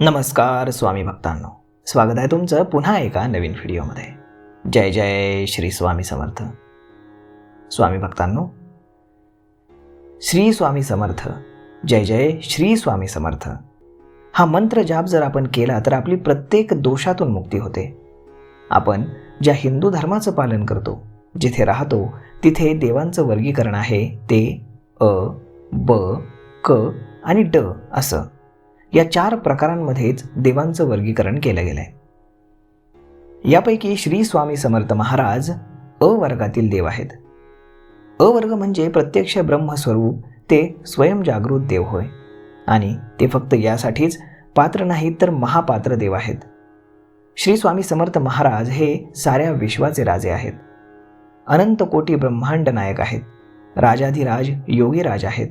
नमस्कार स्वामी भक्तांनो. स्वागत आहे तुमचं पुन्हा एका नवीन व्हिडिओमध्ये. जय जय श्री स्वामी समर्थ. स्वामी भक्तांनो श्री स्वामी समर्थ जय जय श्री स्वामी समर्थ. हा मंत्र जाप जर आपण केला तर आपली प्रत्येक दोषातून मुक्ती होते. आपण ज्या हिंदू धर्माचं पालन करतो जिथे राहतो तिथे देवांचं वर्गीकरण आहे ते अ ब क आणि ड असं. या चार प्रकारांमध्येच देवांचं वर्गीकरण केलं गेलं आहे यापैकी श्री स्वामी समर्थ महाराज अ वर्गातील देव आहेत. अ वर्ग म्हणजे प्रत्यक्ष ब्रह्मस्वरूप ते स्वयंजागृत देव होय आणि ते फक्त यासाठीच पात्र नाहीत तर महापात्र देव आहेत. श्री स्वामी समर्थ महाराज हे साऱ्या विश्वाचे राजे आहेत. अनंत कोटी ब्रह्मांड नायक आहेत. राजाधिराज योगीराज आहेत.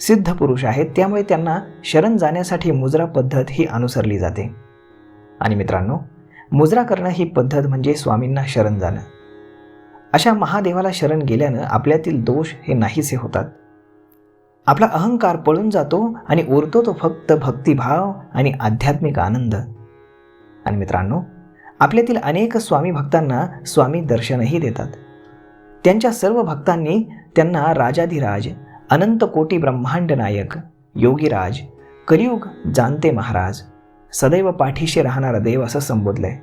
सिद्ध पुरुष आहेत. त्यामुळे त्यांना शरण जाण्यासाठी मुजरा पद्धत ही अनुसरली जाते. आणि मित्रांनो मुजरा करणं ही पद्धत म्हणजे स्वामींना शरण जाणं. अशा महादेवाला शरण गेल्यानं आपल्यातील दोष हे नाहीसे होतात. आपला अहंकार पळून जातो आणि उरतो तो फक्त भक्तिभाव आणि आध्यात्मिक आनंद. आणि मित्रांनो आपल्यातील अनेक स्वामी भक्तांना स्वामी दर्शनही देतात. त्यांच्या सर्व भक्तांनी त्यांना राजाधिराज अनंत कोटी ब्रह्मांड नायक योगीराज कलियुग जाणते महाराज सदैव पाठीशी राहणारा देव असं संबोधलंय.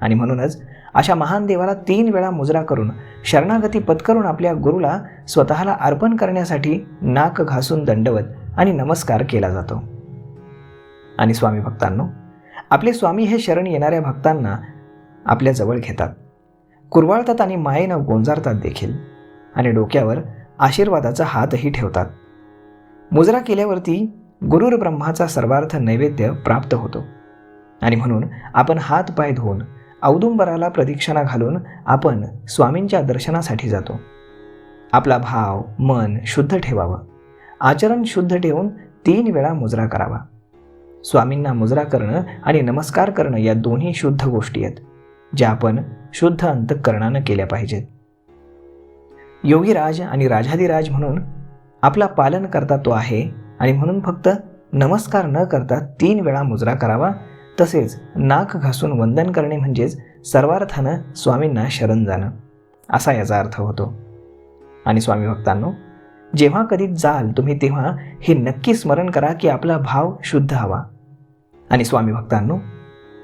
आणि म्हणूनच अशा महान देवाला तीन वेळा मुजरा करून शरणागती पत्करून आपल्या गुरुला स्वतःला अर्पण करण्यासाठी नाक घासून दंडवत आणि नमस्कार केला जातो. आणि स्वामी भक्तांनो आपले स्वामी हे शरण येणाऱ्या भक्तांना आपल्या जवळ घेतात. कुरवाळतात आणि मायेनं गोंजारतात देखील. आणि डोक्यावर आशीर्वादाचा हातही ठेवतात. मुजरा केल्यावरती गुरुर ब्रह्माचा सर्वार्थ नैवेद्य प्राप्त होतो. आणि म्हणून आपण हात पाय धुवून औदुंबराला प्रदक्षिणा घालून आपण स्वामींच्या दर्शनासाठी जातो. आपला भाव मन शुद्ध ठेवावं. आचरण शुद्ध ठेवून तीन वेळा मुजरा करावा. स्वामींना मुजरा करणं आणि नमस्कार करणं या दोन्ही शुद्ध गोष्टी आहेत ज्या आपण शुद्ध अंतःकरणानं केल्या पाहिजेत. योगीराज आणि राजाधिराज म्हणून आपला पालन करता तो आहे आणि म्हणून फक्त नमस्कार न करता तीन वेळा मुजरा करावा तसेच नाक घासून वंदन करणे म्हणजेच सर्वार्थानं स्वामींना शरण जाणं असा याचा अर्थ होतो. आणि स्वामी भक्तांनो जेव्हा कधी जाल तुम्ही तेव्हा हे नक्की स्मरण करा की आपला भाव शुद्ध हवा. आणि स्वामी भक्तांनो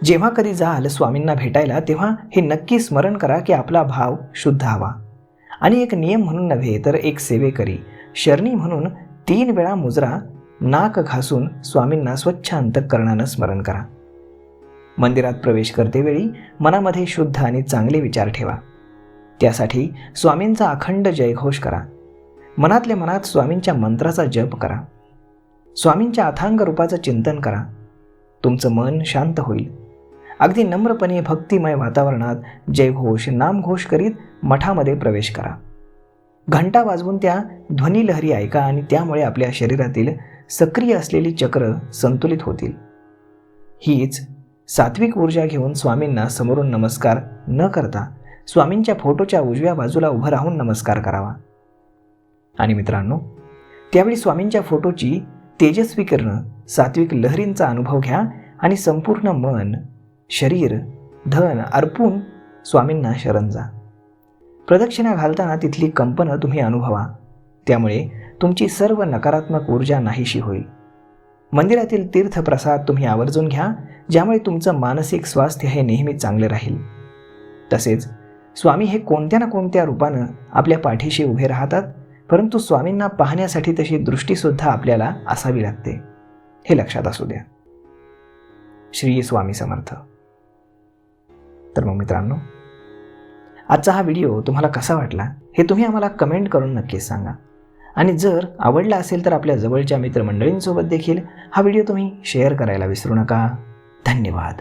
जेव्हा कधी जाल स्वामींना भेटायला तेव्हा हे नक्की स्मरण करा की आपला भाव शुद्ध हवा. आणि एक नियम म्हणून नव्हे तर एक सेवेकरी. शरणी म्हणून तीन वेळा मुजरा नाक घासून स्वामींना स्वच्छ अंतकरणानं स्मरण करा. मंदिरात प्रवेश करतेवेळी मनामध्ये शुद्ध आणि चांगले विचार ठेवा. त्यासाठी स्वामींचा अखंड जयघोष करा. मनातल्या मनात स्वामींच्या मंत्राचा जप करा. स्वामींच्या अथांग रूपाचं चिंतन करा. तुमचं मन शांत होईल. अगदी नम्रपणे भक्तिमय वातावरणात जयघोष नामघोष करीत मठामध्ये प्रवेश करा. घंटा वाजवून त्या ध्वनिलहरी ऐका आणि त्यामुळे आपल्या शरीरातील सक्रिय असलेली चक्र संतुलित होतील. हीच सात्विक ऊर्जा घेऊन स्वामींना समोरून नमस्कार न करता स्वामींच्या फोटोच्या उजव्या बाजूला उभं राहून नमस्कार करावा. आणि मित्रांनो त्यावेळी स्वामींच्या फोटोची तेजस्वी करणं सात्विक लहरींचा अनुभव घ्या आणि संपूर्ण मन शरीर धन अर्पून स्वामींना शरण जा. प्रदक्षिणा घालताना तिथली कंपनं तुम्ही अनुभवा. त्यामुळे तुमची सर्व नकारात्मक ऊर्जा नाहीशी होईल. मंदिरातील तीर्थप्रसाद तुम्ही आवर्जून घ्या ज्यामुळे तुमचं मानसिक स्वास्थ्य हे नेहमी चांगले राहील. तसेच स्वामी हे कोणत्या ना कोणत्या रूपानं आपल्या पाठीशी उभे राहतात परंतु स्वामींना पाहण्यासाठी तशी दृष्टीसुद्धा आपल्याला असावी लागते. हे लक्षात असू द्या. श्री स्वामी समर्थ. तर मग मित्रांनो आजचा हा व्हिडिओ तुम्हाला कसा वाटला हे तुम्ही आम्हाला कमेंट करून नक्कीच सांगा. आणि जर आवडला असेल तर आपल्या जवळच्या मित्रमंडळींसोबत देखील हा व्हिडिओ तुम्ही शेअर करायला विसरू नका. धन्यवाद.